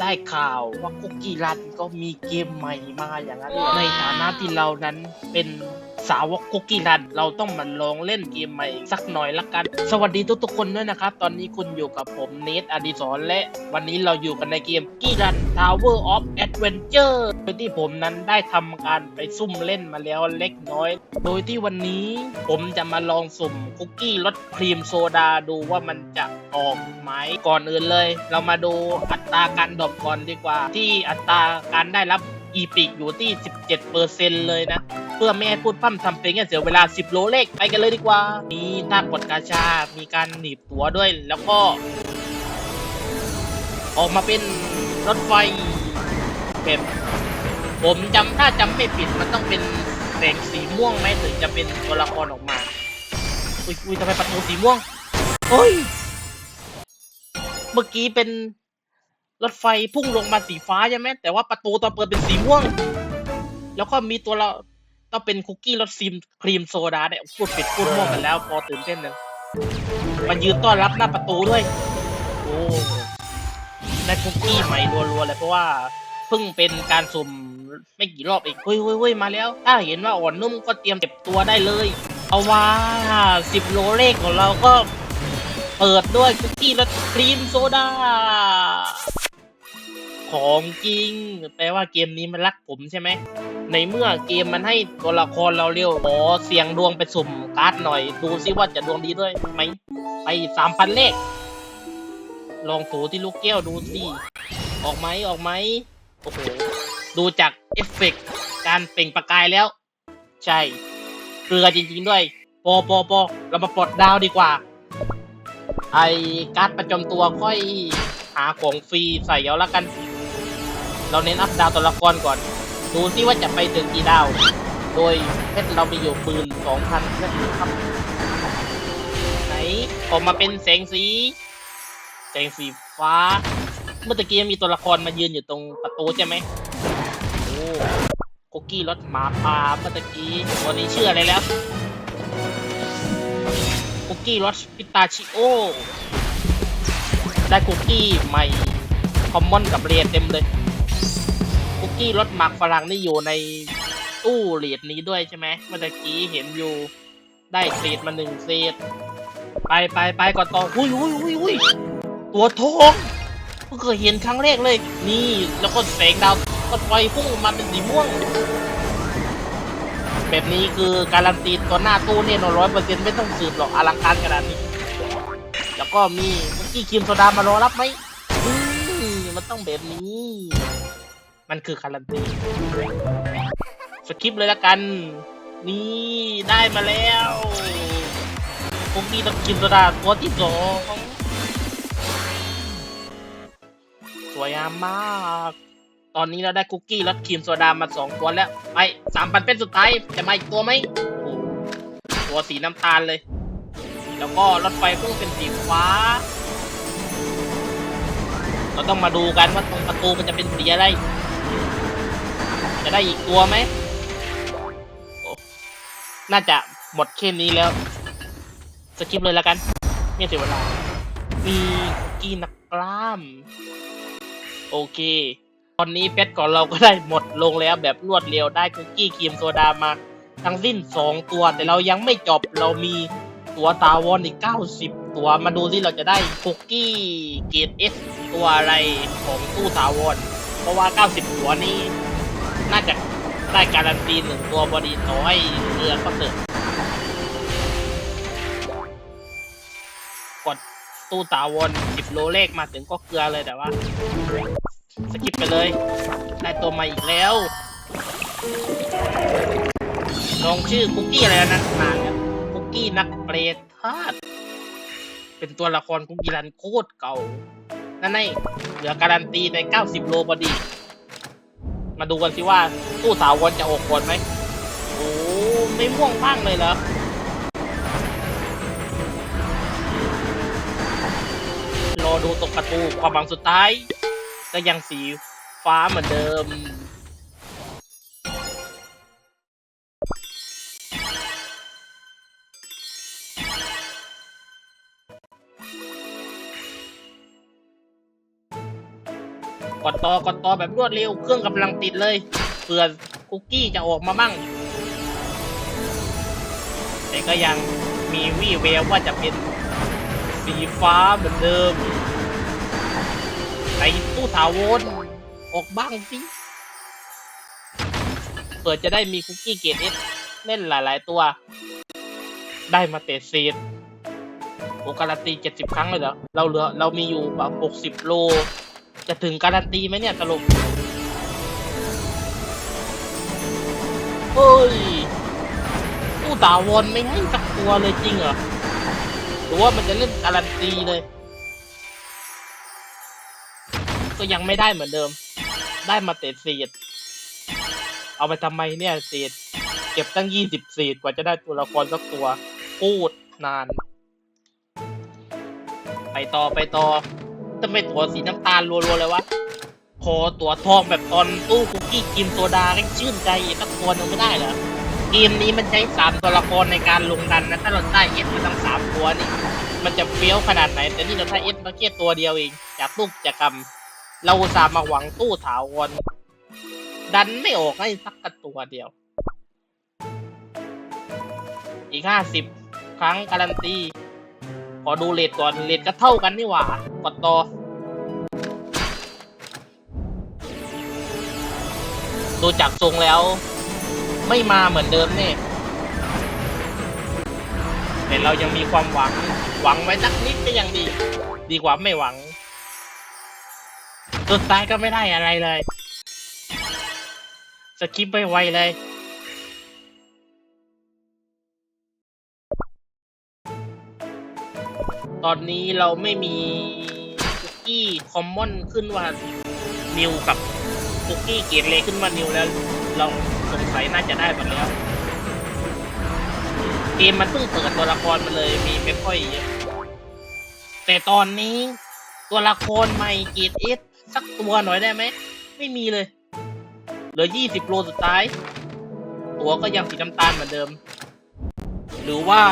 ได้ข่าวว่าคุกกี้รันก็มีเกมใหม่มาอย่างนั้น ในฐานะที่เรานั้นเป็น สาวกคุกกี้รัน เราต้องมาลองเล่นเกมใหม่สักหน่อยละกัน สวัสดีทุกๆคนด้วยนะครับ ตอนนี้คุณอยู่กับผมเนทอดิศรและ วันนี้เราอยู่กันในเกมกี้รัน Tower of Adventure โดยที่ผมนั้นได้ทำการไปซุ่มเล่นมาแล้วเล็กน้อย โดยที่วันนี้ผมจะมาลองสุ่มคุกกี้รสครีมโซดาดูว่ามันจะออกไหมก่อนอื่นเลย เรามาดูอัตราการดรอปก่อนดีกว่า ที่อัตราการได้รับ อีพิกอยู่ที่ 17%เลยนะ เพื่อไม่ให้พูดพร่ำทำเพลงเสียเวลา 10 โลเลขไปกันเลยดีกว่า มีท่ากดกาชา มีการหนีบตัวด้วย แล้วก็ ออกมาเป็นรถไฟแบบผมจำถ้าจำไม่ผิดมันต้องเป็นแสงสีม่วงไหมถึงจะเป็นตัวละครออกมา อุ้ยอุ้ยทำไมประตูสีม่วงเฮ้ย เมื่อกี้เป็น รถไฟพุ่งลงมาสีฟ้าใช่ไหมแต่ว่าประตูตอนเปิดเป็นสีม่วง แล้วก็มีตัวเราต้องเป็นคุกกี้รสซิมครีมโซดาเนี่ยพูดผิดพูดม่วงกันแล้ว พอตื่นเต้นเลยมันยืนต้อนรับหน้าประตูด้วย โอ้ได้คุกกี้ใหม่รัวๆเลยเพราะว่าเพิ่งเป็นการสุ่มไม่กี่รอบเองเฮ้ยเฮ้ยมาแล้ว ถ้าเห็นว่าอ่อนนุ่มก็เตรียมเจ็บตัวได้เลย เอาว่าสิบโลเลขของเราก็ เปิดด้วยคุกกี้รสครีมโซดา ของจริง แปลว่าเกมนี้มันรักผมใช่ไหม ในเมื่อเกมมันให้ตัวละครเราเร็วขอเสียงดวงไปสุ่มการ์ดหน่อย ดูซิว่าจะดวงดีด้วยไหม ไปสามพันเลข ลองถูที่ลูกแก้วดูสิออกไหมออกไหมโอ้โห ดูจากเอฟเฟกต์การเปล่งประกายแล้ว ใช่เกลือจริง ๆ ด้วยปอปอปอเรามาปลดดาวดีกว่า ไอการ์ดประจำตัวค่อยหาของฟรีใส่เอาละกัน เราเน้นอัพดาวตัวละครก่อน ดูซิว่าจะไปถึงกี่ดาว โดยเพชรเรามีอยู่ปืนสองพันนะครับ ไหนออกมาเป็นแสงสี แสงสีฟ้า เมื่อตะกี้มีตัวละครมายืนอยู่ตรงประตูใช่ไหมโอ้คุกกี้รสหมาป่าเมื่อตะกี้ตัวนี้ชื่ออะไรแล้วคุกกี้รสพิตาชิโอ ได้คุกกี้ใหม่ คอมมอนกับเรียนเต็มเลย กี้รสหมักฝรั่งนี่อยู่ในตู้เหรียญนี้ด้วยใช่ไหมเมื่อกี้เห็นอยู่ได้เศษมาหนึ่งเศษไปไปไปก่อนต่ออุ้ยอุ้ยอุ้ยอุ้ยตัวทองเพิ่งเคยเห็นครั้งแรกเลย นี่แล้วก็แสงดาวก็ไฟพุ่งออกมาเป็นสีม่วง แบบนี้คือการันตีตัวหน้าตู้เนี่ยร้อยเปอร์เซ็นต์ไม่ต้องสืบหรอกอลังการขนาดนี้ แล้วก็มีคุกกี้ครีมโซดา มารอรับไหมอืมมันต้องแบบนี้ มันคือการันตีสคริปเลยละกัน นี่ได้มาแล้วคุกกี้ต้องกินโซดาตัวที่สองสวยงามมาก ตอนนี้เราได้คุกกี้รสครีมโซดามาสองตัวแล้ว ไปสามพันเป็นสุดท้าย จะมาอีกตัวไหมตัวสีน้ำตาลเลย แล้วก็รถไฟพุ่งเป็นสีฟ้า เราต้องมาดูกันว่าตรงประตูมันจะเป็นสีอะไร จะได้อีกตัวไหม น่าจะหมดแค่นี้แล้ว สกิปเลยแล้วกัน ไม่เสียเวลา มีกีนักกล้าม โอเค ตอนนี้เพชรก่อนเราก็ได้หมดลงแล้วแบบรวดเร็วได้คุกกี้ครีมโซดามาทั้งสิ้น 2 ตัว แต่เรายังไม่จบเรามีตัวตาวอนอีก 90 ตัวมาดูที่เราจะได้คุกกี้เกรดเอสตัวอะไรของตู้ตาวอนเพราะว่า 90 ตัวนี้ น่าจะได้การันตีหนึ่งตัวบอดีต่อให้เรือก็เถอะกดตู้ตาวอน10โลเลขมาถึงก็เกลือเลยแต่ว่า สกิปไปเลย ได้ตัวใหม่อีกแล้วลองชื่อคุกกี้อะไรนะนานแล้วคุกกี้นักเปรตธาตุเป็นตัวละครคุกกี้รันโคตรเก่า นั่นไงเหลือการันตีใน 90 โลพอดี มาดูกันสิว่าตู้สาววนจะอกก่อนไหมโอ้ไม่ม่วงบ้างเลยเหรอรอดูตกประตูความหวังสุดท้ายก็ยังสีฟ้าเหมือนเดิม ต่อกดต่อแบบรวดเร็ว เครื่องกำลังติดเลยเผื่อคุกกี้จะออกมามั่งแต่ก็ยังมีวี่แววว่าจะเป็นสีฟ้าเหมือนเดิมในตู้ถาวรออกบ้างสิเปิดจะได้มีคุกกี้เกรดเอสเล่นหลายๆตัว ได้มาเตะเศษโอการันตีเจ็ดสิบครั้งเลยเหรอเราเหลือเรามีอยู่แบบหกสิบโล จะถึงการันตีไหมเนี่ยสรุปเฮ้ยตู้ตาวอนไม่ให้สักตัวเลยจริงเหรอหรือว่ามันจะเล่นการันตีเลย ก็ยังไม่ได้เหมือนเดิม ได้มาเตะเศษเอาไปทำไมเนี่ยเศษเก็บตั้งยี่สิบเศษกว่าจะได้ตัวละครสักตัวพูดนาน ไปต่อไปต่อ ทำไมตัวสีน้ำตาลรัวๆเลยวะพอตัวทองแบบตอนตู้คุกกี้กินโซดาก็ชื่นใจอีกสักตัวนึงไม่ได้เหรอเกมนี้มันใช้สามตัวละครในการลงดันนะถ้าเราได้เอสมาทั้งสามตัวนี่มันจะเฟี้ยวขนาดไหน แต่นี่เราได้เอสมาแค่ตัวเดียวเองจากตู้กิจกรรมเราสาห์มาหวังตู้ถาวรดันไม่ออกให้สักกตัวเดียว อีกห้าสิบครั้งการันตี อดูเลทก่อนเลทก็เท่ากันนี่หว่ากดต่อดูจากทรงแล้ว ไม่มาเหมือนเดิมเนี่ยแต่เรายังมีความหวัง หวังไว้สักนิดก็ยังดี ดีกว่าไม่หวังสุดท้ายก็ไม่ได้อะไรเลยสกิปไปไวเลย อนนี้เราไม่มีคุกกี้คอมมอนขึ้นว่านิวกับคุกกี้เกรดเลขึ้นว่านิวแล้ว เราสงสัยน่าจะได้หมดแล้ว เกมมันเพิ่งเปิดตัวละครมาเลยมีไม่ค่อยเยอะแต่ตอนนี้ตัวละครใหม่เกรดเอสสักตัวหน่อยได้ไหม ไม่มีเลย เหลือยี่สิบโลสุดท้าย ตัวก็ยังสีน้ำตาลเหมือนเดิม หรือว่า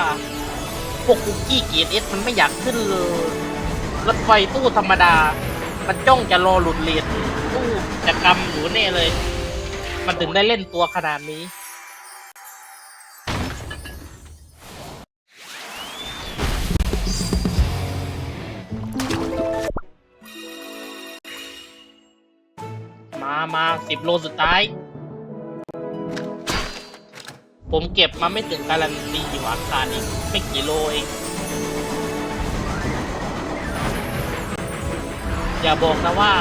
พวกคุกกี้เกียร์เอสมันไม่อยากขึ้นเลย รถไฟตู้ธรรมดา มันจ้องจะรอหลุดเลนตู้จะกรรมอยู่แน่เลย มันถึงได้เล่นตัวขนาดนี้มามาสิบโลสุดท้าย ผมเก็บมาไม่ถึงการันตีหวานขาดอีกไม่กี่โลเอง อย่าบอกนะว่า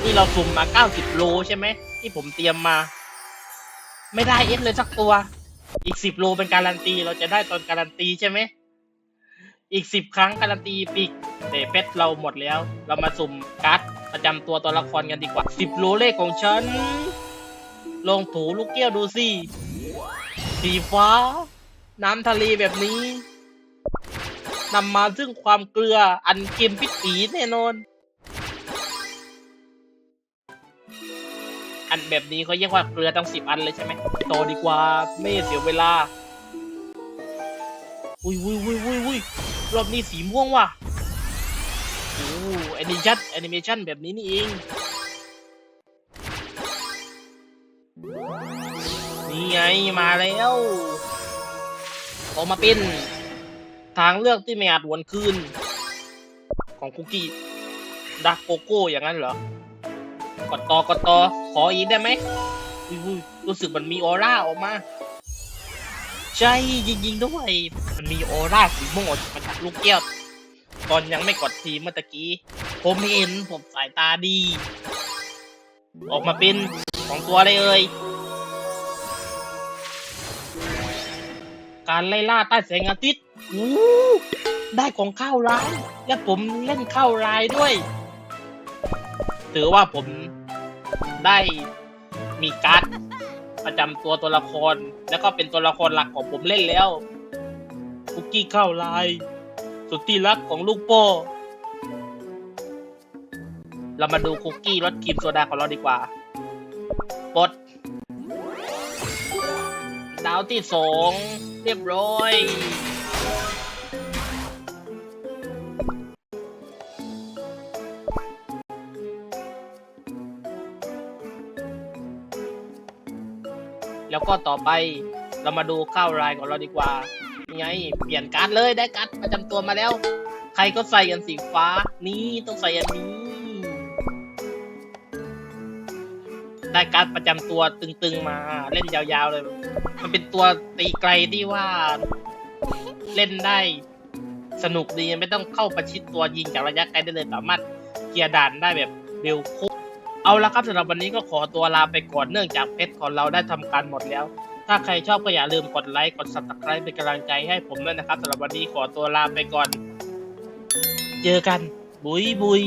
ที่เราสุ่มมา 90 โลใช่ไหม ที่ผมเตรียมมา ไม่ได้เอสเลยสักตัว อีก 10 โลเป็นการันตี เราจะได้ตอนการันตีใช่ไหม อีก 10 ครั้งการันตีปีกแต่เพชรเราหมดแล้ว เรามาสุ่มการ์ดประจำตัวตัวละครกันดีกว่า 10 โลเลขของฉัน ลองถูลูกเกี้ยวดูสิ สีฟ้า น้ำทะเลแบบนี้นำมาซึ่งความเกลืออันเค็มพิถีแน่นอน อันแบบนี้เขาเรียกว่าเกลือต้องสิบอันเลยใช่ไหมโตดีกว่าไม่เสียเวลา อุ้ยอุ้ยอุ้ยอุ้ยอุ้ยรอบนี้สีม่วงว่ะโอ้แอนิชั่นแอนิเมชั่นแบบนี้นี่เอง นี่ไงมาแล้วออกมาเป็น ทางเลือกที่ไม่อาจหวนคืน ของคุกกี้ดักโกโก้อย่างนั้นเหรอกดตอกดตอขออีกได้ไหมอุ้ยอุ้ยรู้สึกมันมีออร่าออกมา ใช่จริงๆด้วย มันมีออร่าสีม่วงออกมาจากลูกแก้วตอนยังไม่กดทีเมื่อตะกี้ ผมเห็นผมสายตาดี ออกมาเป็นของตัวอะไรเอ่ย การไล่ล่าใต้แสงอาทิตย์อู้ได้ของข้าวร้าย และผมเล่นข้าวรายด้วย ถือว่าผมได้มีการ์ดประจำตัวตัวละคร แล้วก็เป็นตัวละครหลักของผมเล่นแล้วคุกกี้ข้าวลาย สุดที่รักของลูกโป้เรามาดูคุกกี้รสครีมโซดาของเราดีกว่าปดดาวที่สอง เรียบร้อย แล้วก็ต่อไปเรามาดูข้าวรายของเราดีกว่าไงเปลี่ยนการ์ดเลยได้การ์ดประจำตัวมาแล้ว ใครก็ใส่กันสีฟ้า นี่ต้องใส่อันนี้ ได้การ์ดประจำตัวตึงๆมาเล่นยาวๆเลย มันเป็นตัวตีไกลที่ว่าเล่นได้สนุกดีไม่ต้องเข้าประชิดตัวยิงจากระยะไกลได้เลยสามารถเคลียร์ด่านได้แบบเร็วคตรเอาละครับสำหรับวันนี้ก็ขอตัวลาไปก่อนเนื่องจากเพชรของเราได้ทำการหมดแล้ว ถ้าใครชอบก็อย่าลืมกดไลค์กด subscribe เป็นกำลังใจให้ผมด้วยนะครับสำหรับวันนี้ขอตัวลาไปก่อน เจอกัน บุยบุย